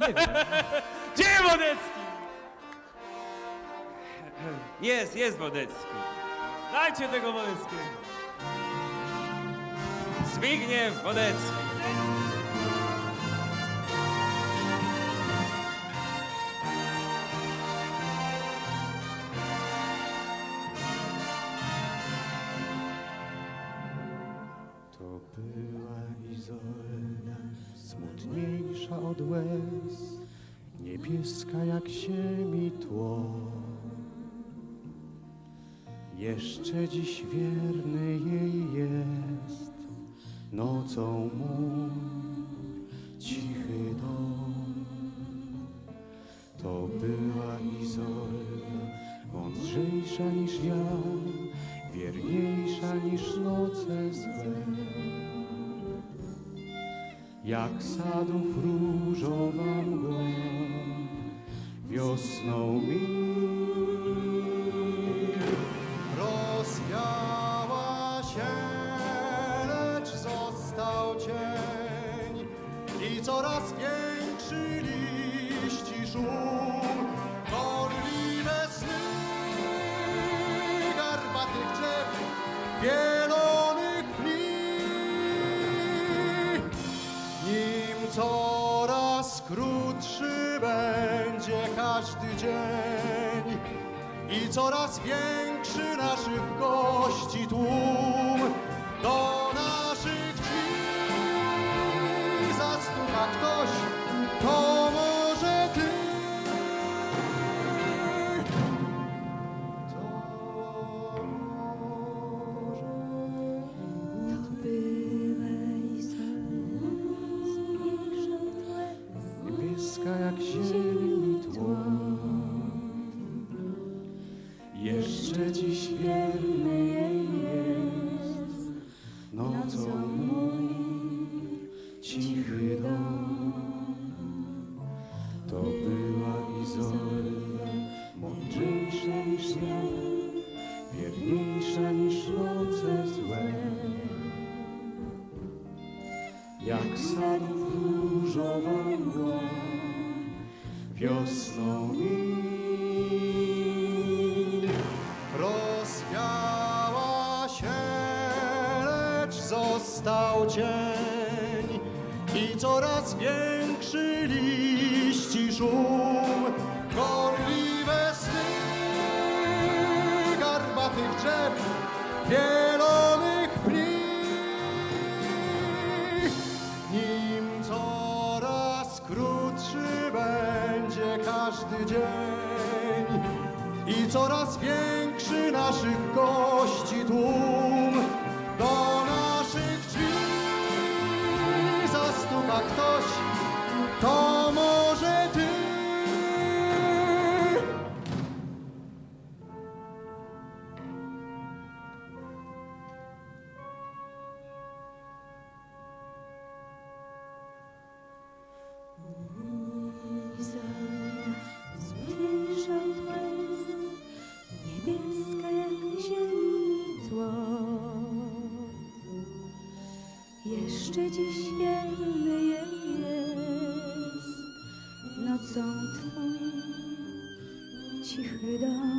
Nie wiem. Gdzie Wodecki? Jest, jest Wodecki. Dajcie tego Wodeckiego. Zbigniew Wodecki. To była Izolda, smutniejsza od łez, niebieska jak ziemi tło. Jeszcze dziś wierny jej jest, nocą mój cichy dom. To była Izolda, mądrzejsza niż ja, wierniejsza niż noce złe. Jak sadów różowa mgła, wiosną mi rozwiała się, lecz został cień i coraz większy wielonych pni. Nim coraz krótszy będzie każdy dzień i coraz większy naszych gości tłum do naszych wierny jej jest, nocą mój cichy dom. To była Izolda, mądrzejsza niż ja, wierniejsza niż noce złe. Jak sadów różowa mgła, wiosną mi cień i coraz większy liści szum, gorliwe sny garbatych drzew, wielonych pni. Nim coraz krótszy będzie każdy dzień i coraz większy naszych gości Jeszcze dziś wierny jest, nocą twój cichy dom.